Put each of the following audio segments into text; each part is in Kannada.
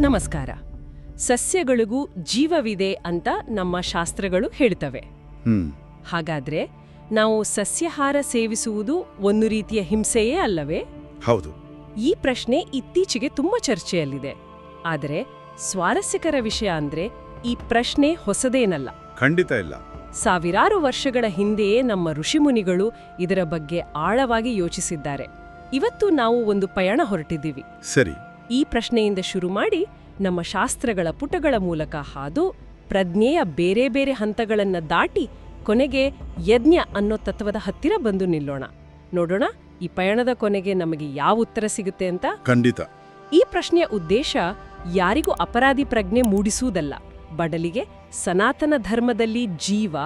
ನಮಸ್ಕಾರ. ಸಸ್ಯಗಳಿಗೂ ಜೀವವಿದೆ ಅಂತ ನಮ್ಮ ಶಾಸ್ತ್ರಗಳು ಹೇಳ್ತವೆ. ಹ್ಮ್. ಹಾಗಾದ್ರೆ ನಾವು ಸಸ್ಯಾಹಾರ ಸೇವಿಸುವುದು ಒಂದು ರೀತಿಯ ಹಿಂಸೆಯೇ ಅಲ್ಲವೇ? ಹೌದು. ಈ ಪ್ರಶ್ನೆ ಇತ್ತೀಚೆಗೆ ತುಂಬಾ ಚರ್ಚೆಯಲ್ಲಿದೆ. ಆದರೆ ಸ್ವಾರಸ್ಯಕರ ವಿಷಯ ಅಂದ್ರೆ ಈ ಪ್ರಶ್ನೆ ಹೊಸದೇನಲ್ಲ. ಖಂಡಿತ ಇಲ್ಲ. ಸಾವಿರಾರು ವರ್ಷಗಳ ಹಿಂದೆಯೇ ನಮ್ಮ ಋಷಿಮುನಿಗಳು ಇದರ ಬಗ್ಗೆ ಆಳವಾಗಿ ಯೋಚಿಸಿದ್ದಾರೆ. ಇವತ್ತು ನಾವು ಒಂದು ಪಯಣ ಹೊರಟಿದ್ದೀವಿ. ಸರಿ. ಈ ಪ್ರಶ್ನೆಯಿಂದ ಶುರು ಮಾಡಿ ನಮ್ಮ ಶಾಸ್ತ್ರಗಳ ಪುಟಗಳ ಮೂಲಕ ಹಾದು ಪ್ರಜ್ಞೆಯ ಬೇರೆ ಬೇರೆ ಹಂತಗಳನ್ನು ದಾಟಿ ಕೊನೆಗೆ ಯಜ್ಞ ಅನ್ನೋ ತತ್ವದ ಹತ್ತಿರ ಬಂದು ನಿಲ್ಲೋಣ. ನೋಡೋಣ ಈ ಪಯಣದ ಕೊನೆಗೆ ನಮಗೆ ಯಾವ ಉತ್ತರ ಸಿಗುತ್ತೆ ಅಂತ? ಖಂಡಿತ. ಈ ಪ್ರಶ್ನೆಯ ಉದ್ದೇಶ ಯಾರಿಗೂ ಅಪರಾಧಿ ಪ್ರಜ್ಞೆ ಮೂಡಿಸುವುದಲ್ಲ. ಬಡಲಿಗೆ ಸನಾತನ ಧರ್ಮದಲ್ಲಿ ಜೀವ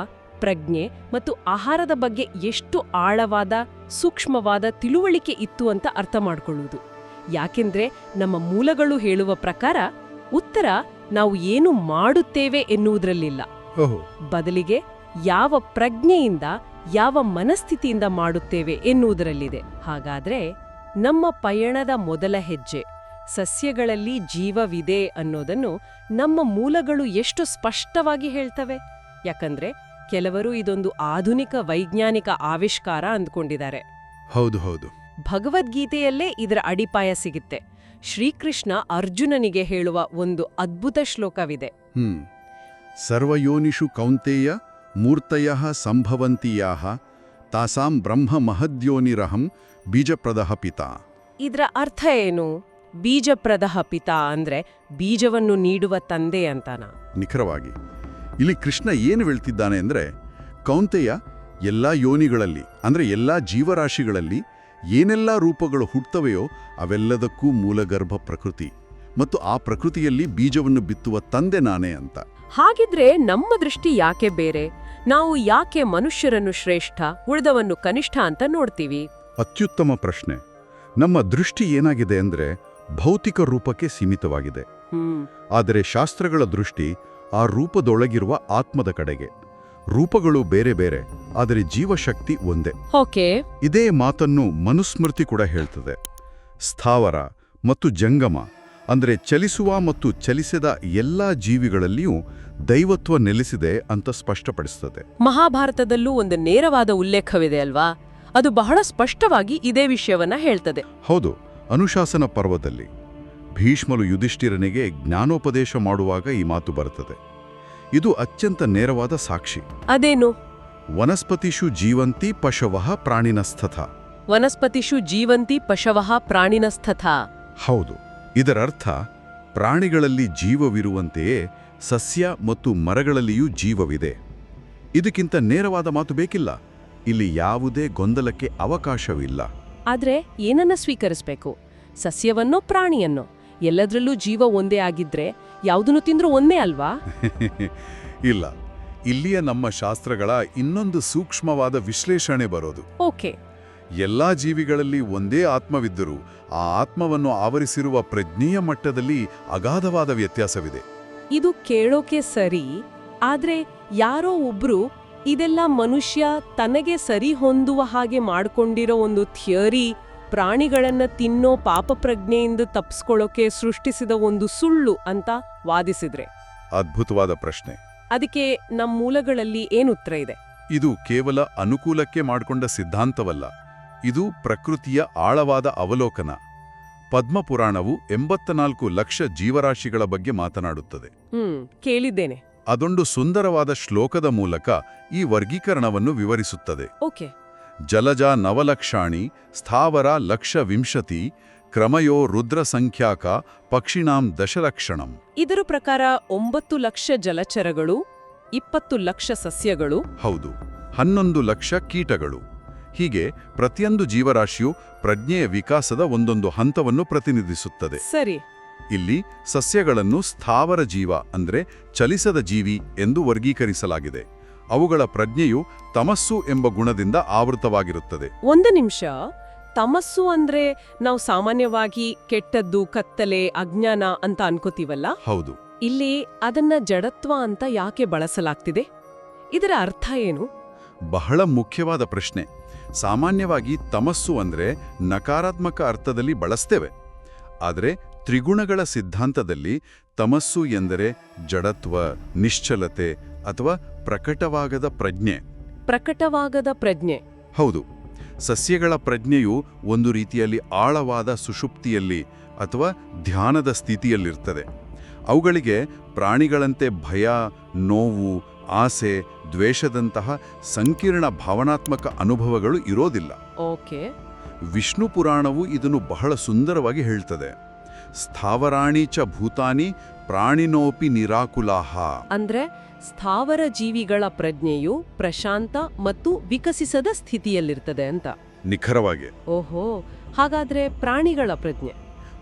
ಪ್ರಜ್ಞೆ ಮತ್ತು ಆಹಾರದ ಬಗ್ಗೆ ಎಷ್ಟು ಆಳವಾದ ಸೂಕ್ಷ್ಮವಾದ ತಿಳುವಳಿಕೆ ಇತ್ತು ಅಂತ ಅರ್ಥ ಮಾಡ್ಕೊಳ್ಳುವುದು. ಯಾಕೆಂದ್ರೆ ನಮ್ಮ ಮೂಲಗಳು ಹೇಳುವ ಪ್ರಕಾರ ಉತ್ತರ ನಾವು ಏನು ಮಾಡುತ್ತೇವೆ ಎನ್ನುವುದರಲ್ಲಿಲ್ಲ. ಬದಲಿಗೆ ಯಾವ ಪ್ರಜ್ಞೆಯಿಂದ ಯಾವ ಮನಸ್ಥಿತಿಯಿಂದ ಮಾಡುತ್ತೇವೆ ಎನ್ನುವುದರಲ್ಲಿದೆ. ಹಾಗಾದ್ರೆ ನಮ್ಮ ಪಯಣದ ಮೊದಲ ಹೆಜ್ಜೆ ಸಸ್ಯಗಳಲ್ಲಿ ಜೀವವಿದೆ ಅನ್ನೋದನ್ನು ನಮ್ಮ ಮೂಲಗಳು ಎಷ್ಟು ಸ್ಪಷ್ಟವಾಗಿ ಹೇಳ್ತವೆ? ಯಾಕಂದ್ರೆ ಕೆಲವರು ಇದೊಂದು ಆಧುನಿಕ ವೈಜ್ಞಾನಿಕ ಆವಿಷ್ಕಾರ ಅಂದ್ಕೊಂಡಿದ್ದಾರೆ. ಹೌದು ಹೌದು. ಭಗವದ್ಗೀತೆಯಲ್ಲೇ ಇದರ ಅಡಿಪಾಯ ಸಿಗುತ್ತೆ. ಶ್ರೀಕೃಷ್ಣ ಅರ್ಜುನನಿಗೆ ಹೇಳುವ ಒಂದು ಅದ್ಭುತ ಶ್ಲೋಕವಿದೆ. ಹ್ಮ್. ಸರ್ವಯೋನಿಷು ಕೌಂತೆಯ ಮೂರ್ತಯ ಸಂಭವಂತಿಯಾ ತಾಸಾಂ ಬ್ರಹ್ಮ ಮಹದ್ಯೋನಿರಹಂ ಬೀಜಪ್ರದಃ ಪಿತಾ. ಇದರ ಅರ್ಥ ಏನು? ಬೀಜಪ್ರದಹ ಪಿತಾ ಅಂದ್ರೆ ಬೀಜವನ್ನು ನೀಡುವ ತಂದೆ ಅಂತಾನ? ನಿಖರವಾಗಿ. ಇಲ್ಲಿ ಕೃಷ್ಣ ಏನು ಹೇಳ್ತಿದ್ದಾನೆ ಅಂದ್ರೆ ಕೌಂತೆಯ ಎಲ್ಲಾ ಯೋನಿಗಳಲ್ಲಿ ಅಂದ್ರೆ ಎಲ್ಲಾ ಜೀವರಾಶಿಗಳಲ್ಲಿ ಏನೆಲ್ಲ ರೂಪಗಳು ಹುಟ್ಟುತ್ತವೆಯೋ ಅವೆಲ್ಲದಕ್ಕೂ ಮೂಲಗರ್ಭ ಪ್ರಕೃತಿ ಮತ್ತು ಆ ಪ್ರಕೃತಿಯಲ್ಲಿ ಬೀಜವನ್ನು ಬಿತ್ತುವ ತಂದೆ ನಾನೇ ಅಂತ. ಹಾಗಿದ್ರೆ ನಮ್ಮ ದೃಷ್ಟಿ ಯಾಕೆ ಬೇರೆ? ನಾವು ಯಾಕೆ ಮನುಷ್ಯರನ್ನು ಶ್ರೇಷ್ಠ ಉಳಿದವನ್ನು ಕನಿಷ್ಠ ಅಂತ ನೋಡ್ತೀವಿ? ಅತ್ಯುತ್ತಮ ಪ್ರಶ್ನೆ. ನಮ್ಮ ದೃಷ್ಟಿ ಏನಾಗಿದೆ ಅಂದ್ರೆ ಭೌತಿಕ ರೂಪಕ್ಕೆ ಸೀಮಿತವಾಗಿದೆ. ಆದರೆ ಶಾಸ್ತ್ರಗಳ ದೃಷ್ಟಿ ಆ ರೂಪದೊಳಗಿರುವ ಆತ್ಮದ ಕಡೆಗೆ. ರೂಪಗಳು ಬೇರೆ ಬೇರೆ ಆದರೆ ಜೀವಶಕ್ತಿ ಒಂದೇ. ಓಕೆ. ಇದೇ ಮಾತನ್ನು ಮನುಸ್ಮೃತಿ ಕೂಡ ಹೇಳ್ತದೆ. ಸ್ಥಾವರ ಮತ್ತು ಜಂಗಮ ಅಂದರೆ ಚಲಿಸುವ ಮತ್ತು ಚಲಿಸದ ಎಲ್ಲಾ ಜೀವಿಗಳಲ್ಲಿಯೂ ದೈವತ್ವ ನೆಲೆಸಿದೆ ಅಂತ ಸ್ಪಷ್ಟಪಡಿಸುತ್ತದೆ ಮಹಾಭಾರತದಲ್ಲೂ ಒಂದು ನೇರವಾದ ಉಲ್ಲೇಖವಿದೆ ಅಲ್ವಾ? ಅದು ಬಹಳ ಸ್ಪಷ್ಟವಾಗಿ ಇದೇ ವಿಷಯವನ್ನ ಹೇಳ್ತದೆ. ಹೌದು ಅನುಶಾಸನ ಪರ್ವದಲ್ಲಿ ಭೀಷ್ಮಲು ಯುಧಿಷ್ಠಿರನಿಗೆ ಜ್ಞಾನೋಪದೇಶ ಮಾಡುವಾಗ ಈ ಮಾತು ಬರುತ್ತದೆ. ಇದು ಅತ್ಯಂತ ನೇರವಾದ ಸಾಕ್ಷಿ. ಅದೇನು? ವನಸ್ಪತಿಷು ಜೀವಂತಿ ಪಶವಃ ಪ್ರಾಣಿನಸ್ಥಥ. ವನಸ್ಪತಿಷು ಜೀವಂತಿ ಪಶವಃ ಪ್ರಾಣಿನಸ್ಥಥ. ಹೌದು. ಇದರರ್ಥ ಪ್ರಾಣಿಗಳಲ್ಲಿ ಜೀವವಿರುವಂತೆಯೇ ಸಸ್ಯ ಮತ್ತು ಮರಗಳಲ್ಲಿಯೂ ಜೀವವಿದೆ. ಇದಕ್ಕಿಂತ ನೇರವಾದ ಮಾತು ಬೇಕಿಲ್ಲ. ಇಲ್ಲಿ ಯಾವುದೇ ಗೊಂದಲಕ್ಕೆ ಅವಕಾಶವಿಲ್ಲ. ಆದ್ರೆ ಏನನ್ನ ಸ್ವೀಕರಿಸಬೇಕು? ಸಸ್ಯವನ್ನೋ ಪ್ರಾಣಿಯನ್ನೋ? ಎಲ್ಲದರಲ್ಲೂ ಜೀವ ಒಂದೇ ಆಗಿದ್ರೆ ಯಾವುದನ್ನು ತಿಂದ್ರೂ ಒಂದೇ ಅಲ್ವಾ? ಇಲ್ಲ. ಇಲ್ಲಿಯ ನಮ್ಮ ಶಾಸ್ತ್ರಗಳ ಇನ್ನೊಂದು ಸೂಕ್ಷ್ಮವಾದ ವಿಶ್ಲೇಷಣೆ ಬರೋದು. ಓಕೆ. ಎಲ್ಲಾ ಜೀವಿಗಳಲ್ಲಿ ಒಂದೇ ಆತ್ಮವಿದ್ದರೂ ಆ ಆತ್ಮವನ್ನು ಆವರಿಸಿರುವ ಪ್ರಜ್ಞೆಯ ಮಟ್ಟದಲ್ಲಿ ಅಗಾಧವಾದ ವ್ಯತ್ಯಾಸವಿದೆ. ಇದು ಕೇಳೋಕೆ ಸರಿ ಆದ್ರೆ ಯಾರೋ ಒಬ್ರು ಇದೆಲ್ಲ ಮನುಷ್ಯ ತನಗೆ ಸರಿ ಹೊಂದುವ ಹಾಗೆ ಮಾಡ್ಕೊಂಡಿರೋ ಒಂದು ಥಿಯರಿ ಪ್ರಾಣಿಗಳನ್ನ ತಿನ್ನೋ ಪಾಪ ಪ್ರಜ್ಞೆಯಿಂದ ತಪ್ಪಿಸ್ಕೊಳ್ಳೋಕೆ ಸೃಷ್ಟಿಸಿದ ಒಂದು ಸುಳ್ಳು ಅಂತ ವಾದಿಸಿದ್ರೆ? ಅದ್ಭುತವಾದ ಪ್ರಶ್ನೆ. ಅದಕ್ಕೆ ನಮ್ಮ ಮೂಲಗಳಲ್ಲಿ ಏನು ಉತ್ತರ ಇದೆ? ಇದು ಕೇವಲ ಅನುಕೂಲಕ್ಕೆ ಮಾಡಿಕೊಂಡ ಸಿದ್ಧಾಂತವಲ್ಲ. ಇದು ಪ್ರಕೃತಿಯ ಆಳವಾದ ಅವಲೋಕನ. ಪದ್ಮಪುರಾಣವು ಎಂಬತ್ತನಾಲ್ಕು ಲಕ್ಷ ಜೀವರಾಶಿಗಳ ಬಗ್ಗೆ ಮಾತನಾಡುತ್ತದೆ. ಹ್ಮ್ ಕೇಳಿದ್ದೇನೆ. ಅದೊಂದು ಸುಂದರವಾದ ಶ್ಲೋಕದ ಮೂಲಕ ಈ ವರ್ಗೀಕರಣವನ್ನು ವಿವರಿಸುತ್ತದೆ. ಓಕೆ. ಜಲಜ ನವಲಕ್ಷಾಣಿ ಸ್ಥಾವರ ಲಕ್ಷ ವಿಂಶತಿ ಕ್ರಮಯೋ ರುದ್ರ ಸಂಖ್ಯಾಕ ಪಕ್ಷಿಣಾಂ ದಶಲಕ್ಷಣಂ. ಇದರ ಪ್ರಕಾರ ಒಂಬತ್ತು ಲಕ್ಷ ಜಲಚರಗಳು ಇಪ್ಪತ್ತು ಲಕ್ಷ ಸಸ್ಯಗಳು ಹೌದು ಹನ್ನೊಂದು ಲಕ್ಷ ಕೀಟಗಳು. ಹೀಗೆ ಪ್ರತಿಯೊಂದು ಜೀವರಾಶಿಯು ಪ್ರಜ್ಞೆಯ ವಿಕಾಸದ ಒಂದೊಂದು ಹಂತವನ್ನು ಪ್ರತಿನಿಧಿಸುತ್ತದೆ. ಸರಿ. ಇಲ್ಲಿ ಸಸ್ಯಗಳನ್ನು ಸ್ಥಾವರ ಜೀವ ಅಂದ್ರೆ ಚಲಿಸದ ಜೀವಿ ಎಂದು ವರ್ಗೀಕರಿಸಲಾಗಿದೆ. ಅವುಗಳ ಪ್ರಜ್ಞೆಯು ತಮಸ್ಸು ಎಂಬ ಗುಣದಿಂದ ಆವೃತವಾಗಿರುತ್ತದೆ. ಒಂದು ನಿಮಿಷ. ತಮಸ್ಸು ಅಂದ್ರೆ ನಾವು ಸಾಮಾನ್ಯವಾಗಿ ಕೆಟ್ಟದ್ದು ಕತ್ತಲೆ ಅಜ್ಞಾನ ಅಂತ ಅನ್ಕೋತೀವಲ್ಲ? ಹೌದು. ಇಲ್ಲಿ ಅದನ್ನ ಜಡತ್ವ ಅಂತ ಯಾಕೆ ಬಳಸಲಾಗ್ತಿದೆ? ಇದರ ಅರ್ಥ ಏನು? ಬಹಳ ಮುಖ್ಯವಾದ ಪ್ರಶ್ನೆ. ಸಾಮಾನ್ಯವಾಗಿ ತಮಸ್ಸು ಅಂದ್ರೆ ನಕಾರಾತ್ಮಕ ಅರ್ಥದಲ್ಲಿ ಬಳಸ್ತೇವೆ. ಆದರೆ ತ್ರಿಗುಣಗಳ ಸಿದ್ಧಾಂತದಲ್ಲಿ ತಮಸ್ಸು ಎಂದರೆ ಜಡತ್ವ ನಿಶ್ಚಲತೆ ಅಥವಾ ಪ್ರಕಟವಾಗದ ಪ್ರಜ್ಞೆ? ಪ್ರಕಟವಾಗದ ಪ್ರಜ್ಞೆ. ಹೌದು. ಸಸ್ಯಗಳ ಪ್ರಜ್ಞೆಯು ಒಂದು ರೀತಿಯಲ್ಲಿ ಆಳವಾದ ಸುಷುಪ್ತಿಯಲ್ಲಿ ಅಥವಾ ಧ್ಯಾನದ ಸ್ಥಿತಿಯಲ್ಲಿರ್ತದೆ. ಅವುಗಳಿಗೆ ಪ್ರಾಣಿಗಳಂತೆ ಭಯ ನೋವು ಆಸೆ ದ್ವೇಷದಂತಹ ಸಂಕೀರ್ಣ ಭಾವನಾತ್ಮಕ ಅನುಭವಗಳು ಇರೋದಿಲ್ಲ. ಓಕೆ. ವಿಷ್ಣು ಪುರಾಣವು ಇದನ್ನು ಬಹಳ ಸುಂದರವಾಗಿ ಹೇಳ್ತದೆ. ಸ್ಥಾವರಾಣಿ ಚ ಭೂತಾನಿ ಪ್ರಾಣಿನೋಪಿ ನಿರಾಕುಲಾಹ. ಅಂದ್ರೆ ಸ್ಥಾವರ ಜೀವಿಗಳ ಪ್ರಜ್ಞೆಯು ಪ್ರಶಾಂತ ಮತ್ತು ವಿಕಸಿಸದ ಸ್ಥಿತಿಯಲ್ಲಿರ್ತದೆ ಅಂತ. ನಿಖರವಾಗಿ. ಓಹೋ ಹಾಗಾದ್ರೆ ಪ್ರಾಣಿಗಳ ಪ್ರಜ್ಞೆ.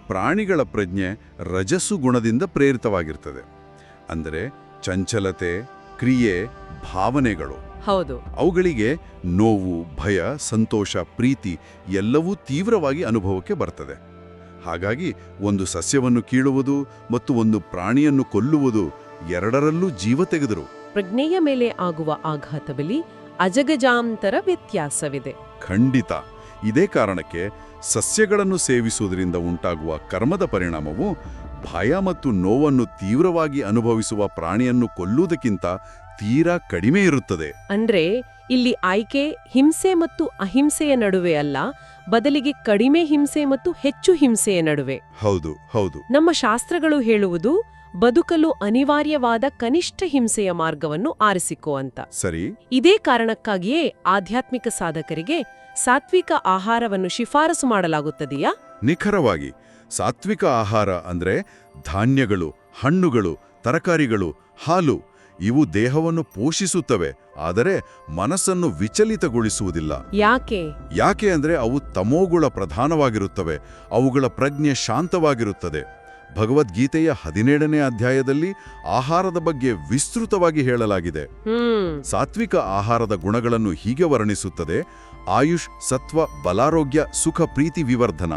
ಪ್ರಾಣಿಗಳ ಪ್ರಜ್ಞೆ ರಜಸು ಗುಣದಿಂದ ಪ್ರೇರಿತವಾಗಿರ್ತದೆ. ಅಂದರೆ ಚಂಚಲತೆ ಕ್ರಿಯೆ ಭಾವನೆಗಳು. ಹೌದು. ಅವುಗಳಿಗೆ ನೋವು ಭಯ ಸಂತೋಷ ಪ್ರೀತಿ ಎಲ್ಲವೂ ತೀವ್ರವಾಗಿ ಅನುಭವಕ್ಕೆ ಬರ್ತದೆ. ಹಾಗಾಗಿ ಒಂದು ಸಸ್ಯವನ್ನು ಕೀಳುವುದು ಮತ್ತು ಒಂದು ಪ್ರಾಣಿಯನ್ನು ಕೊಲ್ಲುವುದು ಎರಡರಲ್ಲೂ ಜೀವ ತೆಗೆದರು. ಪ್ರಜ್ಞೆಯ ಮೇಲೆ ಆಗುವ ಆಘಾತದಲ್ಲಿ ಅಜಗಜಾಂತರ ವ್ಯತ್ಯಾಸವಿದೆ. ಖಂಡಿತ. ಇದೇ ಕಾರಣಕ್ಕೆ ಸಸ್ಯಗಳನ್ನು ಸೇವಿಸುವುದರಿಂದ ಉಂಟಾಗುವ ಕರ್ಮದ ಪರಿಣಾಮವು ಭಯ ಮತ್ತು ನೋವನ್ನು ತೀವ್ರವಾಗಿ ಅನುಭವಿಸುವ ಪ್ರಾಣಿಯನ್ನು ಕೊಲ್ಲುವುದಕ್ಕಿಂತ ತೀರಾ ಕಡಿಮೆ ಇರುತ್ತದೆ. ಅಂದ್ರೆ ಇಲ್ಲಿ ಆಯ್ಕೆ ಹಿಂಸೆ ಮತ್ತು ಅಹಿಂಸೆಯ ನಡುವೆ ಅಲ್ಲ ಬದಲಿಗೆ ಕಡಿಮೆ ಹಿಂಸೆ ಮತ್ತು ಹೆಚ್ಚು ಹಿಂಸೆಯ ನಡುವೆ. ಹೌದು ಹೌದು. ನಮ್ಮ ಶಾಸ್ತ್ರಗಳು ಹೇಳುವುದು ಬದುಕಲು ಅನಿವಾರ್ಯವಾದ ಕನಿಷ್ಠ ಹಿಂಸೆಯ ಮಾರ್ಗವನ್ನು ಆರಿಸಿಕೋ ಅಂತ. ಸರಿ. ಇದೇ ಕಾರಣಕ್ಕಾಗಿಯೇ ಆಧ್ಯಾತ್ಮಿಕ ಸಾಧಕರಿಗೆ ಸಾತ್ವಿಕ ಆಹಾರವನ್ನು ಶಿಫಾರಸು ಮಾಡಲಾಗುತ್ತದೆಯಾ? ನಿಖರವಾಗಿ ಸಾತ್ವಿಕ ಆಹಾರ ಅಂದ್ರೆ ಧಾನ್ಯಗಳು ಹಣ್ಣುಗಳು ತರಕಾರಿಗಳು ಹಾಲು ಇವು ದೇಹವನ್ನು ಪೋಷಿಸುತ್ತವೆ ಆದರೆ ಮನಸ್ಸನ್ನು ವಿಚಲಿತಗೊಳಿಸುವುದಿಲ್ಲ. ಯಾಕೆ? ಯಾಕೆ ಅಂದ್ರೆ ಅವು ತಮೋಗುಳ ಪ್ರಧಾನವಾಗಿರುತ್ತವೆ ಅವುಗಳ ಪ್ರಜ್ಞೆ ಶಾಂತವಾಗಿರುತ್ತದೆ. ಭಗವದ್ಗೀತೆಯ ಹದಿನೇಳನೇ ಅಧ್ಯಾಯದಲ್ಲಿ ಆಹಾರದ ಬಗ್ಗೆ ವಿಸ್ತೃತವಾಗಿ ಹೇಳಲಾಗಿದೆ. ಸಾತ್ವಿಕ ಆಹಾರದ ಗುಣಗಳನ್ನು ಹೀಗೆ ವರ್ಣಿಸುತ್ತದೆ ಆಯುಷ್ ಸತ್ವ ಬಲಾರೋಗ್ಯ ಸುಖ ಪ್ರೀತಿ ವಿವರ್ಧನಾ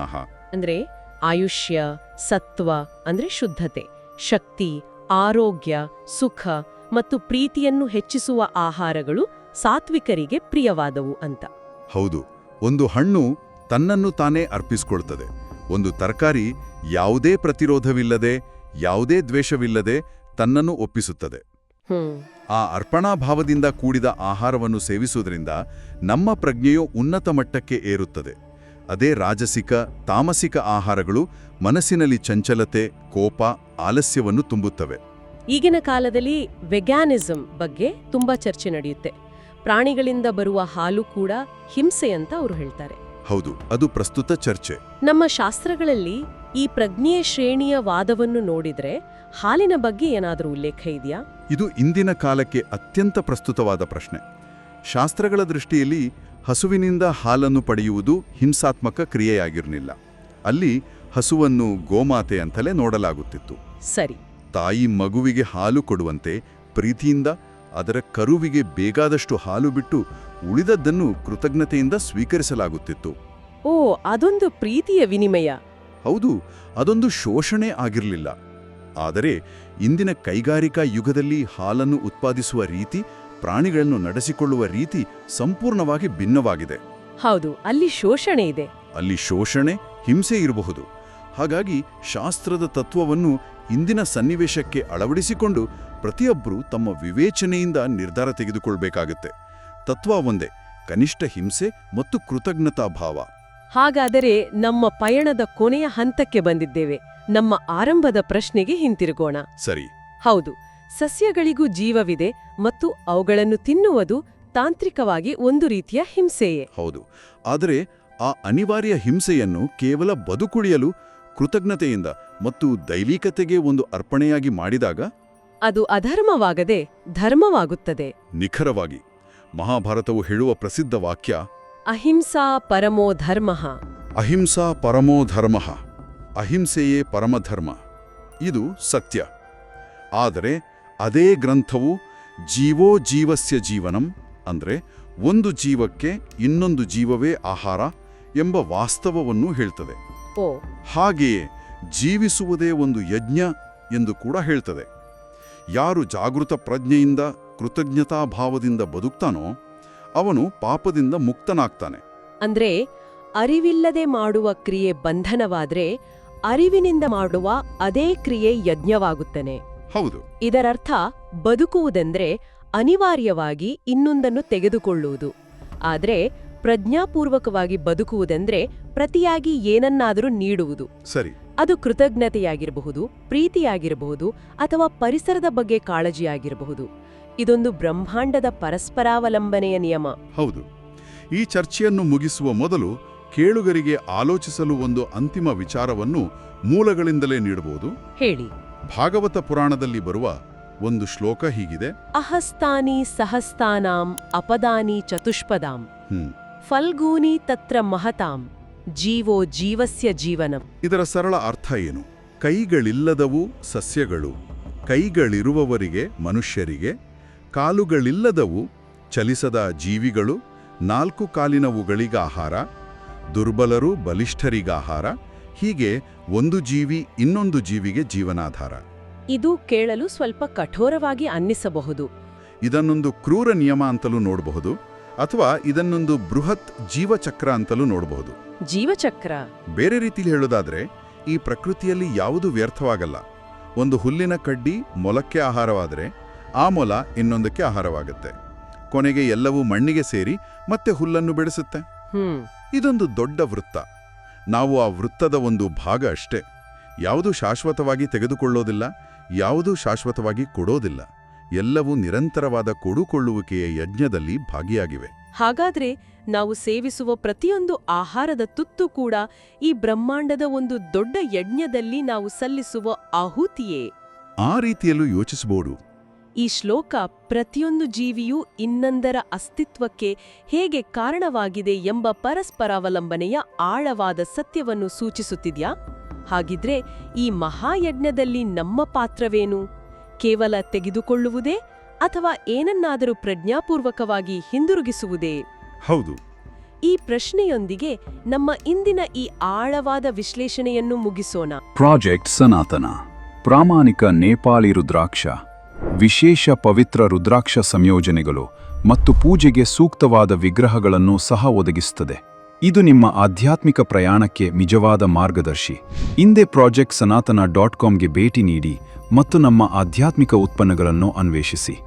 ಅಂದ್ರೆ? ಆಯುಷ್ಯ ಸತ್ವ ಅಂದ್ರೆ ಶುದ್ಧತೆ ಶಕ್ತಿ ಆರೋಗ್ಯ ಸುಖ ಮತ್ತು ಪ್ರೀತಿಯನ್ನು ಹೆಚ್ಚಿಸುವ ಆಹಾರಗಳು ಸಾತ್ವಿಕರಿಗೆ ಪ್ರಿಯವಾದವು ಅಂತ. ಹೌದು ಒಂದು ಹಣ್ಣು ತನ್ನನ್ನು ತಾನೇ ಅರ್ಪಿಸಿಕೊಳ್ತದೆ. ಒಂದು ತರಕಾರಿ ಯಾವುದೇ ಪ್ರತಿರೋಧವಿಲ್ಲದೆ ಯಾವುದೇ ದ್ವೇಷವಿಲ್ಲದೆ ತನ್ನನ್ನು ಒಪ್ಪಿಸುತ್ತದೆ. ಆ ಆ ಅರ್ಪಣಾಭಾವದಿಂದ ಕೂಡಿದ ಆಹಾರವನ್ನು ಸೇವಿಸುವುದರಿಂದ ನಮ್ಮ ಪ್ರಜ್ಞೆಯು ಉನ್ನತ ಮಟ್ಟಕ್ಕೆ ಏರುತ್ತದೆ. ಅದೇ ರಾಜಸಿಕ ತಾಮಸಿಕ ಆಹಾರಗಳು ಮನಸ್ಸಿನಲ್ಲಿ ಚಂಚಲತೆ ಕೋಪ ಆಲಸ್ಯವನ್ನು ತುಂಬುತ್ತವೆ. ಈಗಿನ ಕಾಲದಲ್ಲಿ ವೆಗ್ಯಾನಿಸಂ ಬಗ್ಗೆ ತುಂಬಾ ಚರ್ಚೆ ನಡೆಯುತ್ತೆ. ಪ್ರಾಣಿಗಳಿಂದ ಬರುವ ಹಾಲು ಕೂಡ ಹಿಂಸೆ ಅಂತ ಅವರು ಹೇಳ್ತಾರೆ. ಹೌದು ಅದು ಪ್ರಸ್ತುತ ಚರ್ಚೆ. ನಮ್ಮ ಶಾಸ್ತ್ರಗಳಲ್ಲಿ ಈ ಪ್ರಜ್ಞೆಯ ಶ್ರೇಣಿಯ ವಾದವನ್ನು ನೋಡಿದ್ರೆ ಹಾಲಿನ ಬಗ್ಗೆ ಏನಾದರೂ ಉಲ್ಲೇಖ ಇದೆಯಾ? ಇದು ಇಂದಿನ ಕಾಲಕ್ಕೆ ಅತ್ಯಂತ ಪ್ರಸ್ತುತವಾದ ಪ್ರಶ್ನೆ. ಶಾಸ್ತ್ರಗಳ ದೃಷ್ಟಿಯಲ್ಲಿ ಹಸುವಿನಿಂದ ಹಾಲನ್ನು ಪಡೆಯುವುದು ಹಿಂಸಾತ್ಮಕ ಕ್ರಿಯೆಯಾಗಿರಲಿಲ್ಲ. ಅಲ್ಲಿ ಹಸುವನ್ನು ಗೋಮಾತೆ ಅಂತಲೇ ನೋಡಲಾಗುತ್ತಿತ್ತು. ಸರಿ. ತಾಯಿ ಮಗುವಿಗೆ ಹಾಲು ಕೊಡುವಂತೆ ಪ್ರೀತಿಯಿಂದ ಅದರ ಕರುವಿಗೆ ಬೇಕಾದಷ್ಟು ಹಾಲು ಬಿಟ್ಟು ಉಳಿದದ್ದನ್ನು ಕೃತಜ್ಞತೆಯಿಂದ ಸ್ವೀಕರಿಸಲಾಗುತ್ತಿತ್ತು. ಓ ಅದೊಂದು ಪ್ರೀತಿಯ ವಿನಿಮಯ. ಹೌದು ಅದೊಂದು ಶೋಷಣೆ ಆಗಿರಲಿಲ್ಲ. ಆದರೆ ಇಂದಿನ ಕೈಗಾರಿಕಾ ಯುಗದಲ್ಲಿ ಹಾಲನ್ನು ಉತ್ಪಾದಿಸುವ ರೀತಿ ಪ್ರಾಣಿಗಳನ್ನು ನಡೆಸಿಕೊಳ್ಳುವ ರೀತಿ ಸಂಪೂರ್ಣವಾಗಿ ಭಿನ್ನವಾಗಿದೆ. ಹೌದು ಅಲ್ಲಿ ಶೋಷಣೆ ಇದೆ. ಅಲ್ಲಿ ಶೋಷಣೆ ಹಿಂಸೆ ಇರಬಹುದು. ಹಾಗಾಗಿ ಶಾಸ್ತ್ರದ ತತ್ವವನ್ನು ಇಂದಿನ ಸನ್ನಿವೇಶಕ್ಕೆ ಅಳವಡಿಸಿಕೊಂಡು ಪ್ರತಿಯೊಬ್ಬರೂ ತಮ್ಮ ವಿವೇಚನೆಯಿಂದ ನಿರ್ಧಾರ ತೆಗೆದುಕೊಳ್ಬೇಕಾಗುತ್ತೆ. ತತ್ವ ಒಂದೇ ಕನಿಷ್ಠ ಹಿಂಸೆ ಮತ್ತು ಕೃತಜ್ಞತಾ ಭಾವ. ಹಾಗಾದರೆ ನಮ್ಮ ಪಯಣದ ಕೊನೆಯ ಹಂತಕ್ಕೆ ಬಂದಿದ್ದೇವೆ. ನಮ್ಮ ಆರಂಭದ ಪ್ರಶ್ನೆಗೆ ಹಿಂತಿರುಗೋಣ. ಸರಿ. ಹೌದು. ಸಸ್ಯಗಳಿಗೂ ಜೀವವಿದೆ ಮತ್ತು ಅವುಗಳನ್ನು ತಿನ್ನುವುದು ತಾಂತ್ರಿಕವಾಗಿ ಒಂದು ರೀತಿಯ ಹಿಂಸೆಯೇ. ಹೌದು. ಆದರೆ ಆ ಅನಿವಾರ್ಯ ಹಿಂಸೆಯನ್ನು ಕೇವಲ ಬದುಕುಳಿಯಲು ಕೃತಜ್ಞತೆಯಿಂದ ಮತ್ತು ದೈವಿಕತೆಗೆ ಒಂದು ಅರ್ಪಣೆಯಾಗಿ ಮಾಡಿದಾಗ? ಅದು ಅಧರ್ಮವಾಗದೆ ಧರ್ಮವಾಗುತ್ತದೆ. ನಿಖರವಾಗಿ. ಮಹಾಭಾರತವು ಹೇಳುವ ಪ್ರಸಿದ್ಧ ವಾಕ್ಯ ಅಹಿಂಸಾ ಪರಮೋ ಧರ್ಮಃ. ಅಹಿಂಸಾ ಪರಮೋ ಧರ್ಮ. ಅಹಿಂಸೆಯೇ ಪರಮಧರ್ಮ. ಇದು ಸತ್ಯ. ಆದರೆ ಅದೇ ಗ್ರಂಥವು ಜೀವೋ ಜೀವಸ್ಯ ಜೀವನಂ ಅಂದರೆ ಒಂದು ಜೀವಕ್ಕೆ ಇನ್ನೊಂದು ಜೀವವೇ ಆಹಾರ ಎಂಬ ವಾಸ್ತವವನ್ನು ಹೇಳ್ತದೆ. ಓ. ಹಾಗೆಯೇ ಜೀವಿಸುವುದೇ ಒಂದು ಯಜ್ಞ ಎಂದು ಕೂಡ ಹೇಳ್ತದೆ. ಯಾರು ಜಾಗೃತ ಪ್ರಜ್ಞೆಯಿಂದ ಕೃತಜ್ಞತಾ ಭಾವದಿಂದ ಬದುಕ್ತಾನೋ ಅವನು ಪಾಪದಿಂದ ಮುಕ್ತನಾಗ್ತಾನೆ. ಅಂದ್ರೆ ಅರಿವಿಲ್ಲದೆ ಮಾಡುವ ಕ್ರಿಯೆ ಬಂಧನವಾದ್ರೆ ಅರಿವಿನಿಂದ ಮಾಡುವ ಅದೇ ಕ್ರಿಯೆ ಯಜ್ಞವಾಗುತ್ತನೆ. ಹೌದು. ಇದರರ್ಥ ಬದುಕುವುದೆಂದ್ರೆ ಅನಿವಾರ್ಯವಾಗಿ ಇನ್ನೊಂದನ್ನು ತೆಗೆದುಕೊಳ್ಳುವುದು. ಆದರೆ ಪ್ರಜ್ಞಾಪೂರ್ವಕವಾಗಿ ಬದುಕುವುದೆಂದ್ರೆ ಪ್ರತಿಯಾಗಿ ಏನನ್ನಾದರೂ ನೀಡುವುದು. ಸರಿ. ಅದು ಕೃತಜ್ಞತೆಯಾಗಿರಬಹುದು ಪ್ರೀತಿಯಾಗಿರಬಹುದು ಅಥವಾ ಪರಿಸರದ ಬಗ್ಗೆ ಕಾಳಜಿಯಾಗಿರಬಹುದು. ಇದೊಂದು ಬ್ರಹ್ಮಾಂಡದ ಪರಸ್ಪರಾವಲಂಬನೆಯ ನಿಯಮ. ಹೌದು. ಈ ಚರ್ಚೆಯನ್ನು ಮುಗಿಸುವ ಮೊದಲು ಕೇಳುಗರಿಗೆ ಆಲೋಚಿಸಲು ಒಂದು ಅಂತಿಮ ವಿಚಾರವನ್ನು ಮೂಲಗಳಿಂದಲೇ ನೀಡಬಹುದು. ಹೇಳಿ. ಭಾಗವತ ಪುರಾಣದಲ್ಲಿ ಬರುವ ಒಂದು ಶ್ಲೋಕ ಹೀಗಿದೆ. ಅಹಸ್ತಾನಿ ಸಹಸ್ತಾನಾಂ ಅಪದಾನಿ ಚತುಷ್ಪದಾಂ ಫಲ್ಗೂನಿ ತತ್ರ ಮಹತಾಂ ಜೀವೋ ಜೀವಸ್ಯ ಜೀವನಂ. ಇದರ ಸರಳ ಅರ್ಥ ಏನು? ಕೈಗಳಿಲ್ಲದವು ಸಸ್ಯಗಳು ಕೈಗಳಿರುವವರಿಗೆ ಮನುಷ್ಯರಿಗೆ ಕಾಲುಗಳಿಲ್ಲದವು ಚಲಿಸದ ಜೀವಿಗಳು ನಾಲ್ಕು ಕಾಲಿನವುಗಳಿಗಾಹಾರ ದುರ್ಬಲರು ಬಲಿಷ್ಠರಿಗಾಹಾರ ಹೀಗೆ ಒಂದು ಜೀವಿ ಇನ್ನೊಂದು ಜೀವಿಗೆ ಜೀವನಾಧಾರ. ಇದು ಕೇಳಲು ಸ್ವಲ್ಪ ಕಠೋರವಾಗಿ ಅನ್ನಿಸಬಹುದು. ಇದನ್ನೊಂದು ಕ್ರೂರ ನಿಯಮ ಅಂತಲೂ ನೋಡಬಹುದು ಅಥವಾ ಇದನ್ನೊಂದು ಬೃಹತ್ ಜೀವಚಕ್ರ ಅಂತಲೂ ನೋಡಬಹುದು. ಜೀವಚಕ್ರ? ಬೇರೆ ರೀತಿಯಲ್ಲಿ ಹೇಳೋದಾದ್ರೆ ಈ ಪ್ರಕೃತಿಯಲ್ಲಿ ಯಾವುದು ವ್ಯರ್ಥವಾಗಲ್ಲ. ಒಂದು ಹುಲ್ಲಿನ ಕಡ್ಡಿ ಮೊಲಕ್ಕೆ ಆಹಾರವಾದರೆ ಆ ಮೊಲ ಇನ್ನೊಂದಕ್ಕೆ ಆಹಾರವಾಗುತ್ತೆ. ಕೊನೆಗೆ ಎಲ್ಲವೂ ಮಣ್ಣಿಗೆ ಸೇರಿ ಮತ್ತೆ ಹುಲ್ಲನ್ನು ಬೆಳೆಸುತ್ತೆ. ಇದೊಂದು ದೊಡ್ಡ ವೃತ್ತ. ನಾವು ಆ ವೃತ್ತದ ಒಂದು ಭಾಗ ಅಷ್ಟೇ. ಯಾವುದು ಶಾಶ್ವತವಾಗಿ ತೆಗೆದುಕೊಳ್ಳೋದಿಲ್ಲ ಯಾವುದೂ ಶಾಶ್ವತವಾಗಿ ಕೊಡೋದಿಲ್ಲ ಎಲ್ಲವೂ ನಿರಂತರವಾದ ಕೊಡುಕೊಳ್ಳುವಿಕೆಯ ಯಜ್ಞದಲ್ಲಿ ಭಾಗಿಯಾಗಿವೆ. ಹಾಗಾದ್ರೆ ನಾವು ಸೇವಿಸುವ ಪ್ರತಿಯೊಂದು ಆಹಾರದ ತುತ್ತು ಕೂಡ ಈ ಬ್ರಹ್ಮಾಂಡದ ಒಂದು ದೊಡ್ಡ ಯಜ್ಞದಲ್ಲಿ ನಾವು ಸಲ್ಲಿಸುವ ಆಹುತಿಯೇ? ಆ ರೀತಿಯಲ್ಲೂ ಯೋಚಿಸಬಹುದು. ಈ ಶ್ಲೋಕ ಪ್ರತಿಯೊಂದು ಜೀವಿಯೂ ಇನ್ನೊಂದರ ಅಸ್ತಿತ್ವಕ್ಕೆ ಹೇಗೆ ಕಾರಣವಾಗಿದೆ ಎಂಬ ಪರಸ್ಪರಾವಲಂಬನೆಯ ಆಳವಾದ ಸತ್ಯವನ್ನು ಸೂಚಿಸುತ್ತಿದ್ಯಾ? ಹಾಗಿದ್ರೆ ಈ ಮಹಾಯಜ್ಞದಲ್ಲಿ ನಮ್ಮ ಪಾತ್ರವೇನು? ಕೇವಲ ತೆಗೆದುಕೊಳ್ಳುವುದೇ ಅಥವಾ ಏನನ್ನಾದರೂ ಪ್ರಜ್ಞಾಪೂರ್ವಕವಾಗಿ ಹಿಂದಿರುಗಿಸುವುದೇ? ಹೌದು. ಈ ಪ್ರಶ್ನೆಯೊಂದಿಗೆ ನಮ್ಮ ಇಂದಿನ ಈ ಆಳವಾದ ವಿಶ್ಲೇಷಣೆಯನ್ನು ಮುಗಿಸೋಣ. ಪ್ರಾಜೆಕ್ಟ್ ಸನಾತನ. ಪ್ರಾಮಾಣಿಕ ನೇಪಾಳಿ ರುದ್ರಾಕ್ಷ. ವಿಶೇಷ ಪವಿತ್ರ ರುದ್ರಾಕ್ಷ ಸಂಯೋಜನೆಗಳು ಮತ್ತು ಪೂಜೆಗೆ ಸೂಕ್ತವಾದ ವಿಗ್ರಹಗಳನ್ನು ಸಹ ಒದಗಿಸುತ್ತದೆ. ಇದು ನಿಮ್ಮ ಆಧ್ಯಾತ್ಮಿಕ ಪ್ರಯಾಣಕ್ಕೆ ನಿಜವಾದ ಮಾರ್ಗದರ್ಶಿ. ಇಂದೇ ಪ್ರಾಜೆಕ್ಟ್ ಸನಾತನ ಡಾಟ್ ಕಾಮ್ಗೆ ಭೇಟಿ ನೀಡಿ ಮತ್ತು ನಮ್ಮ ಆಧ್ಯಾತ್ಮಿಕ ಉತ್ಪನ್ನಗಳನ್ನು ಅನ್ವೇಷಿಸಿ.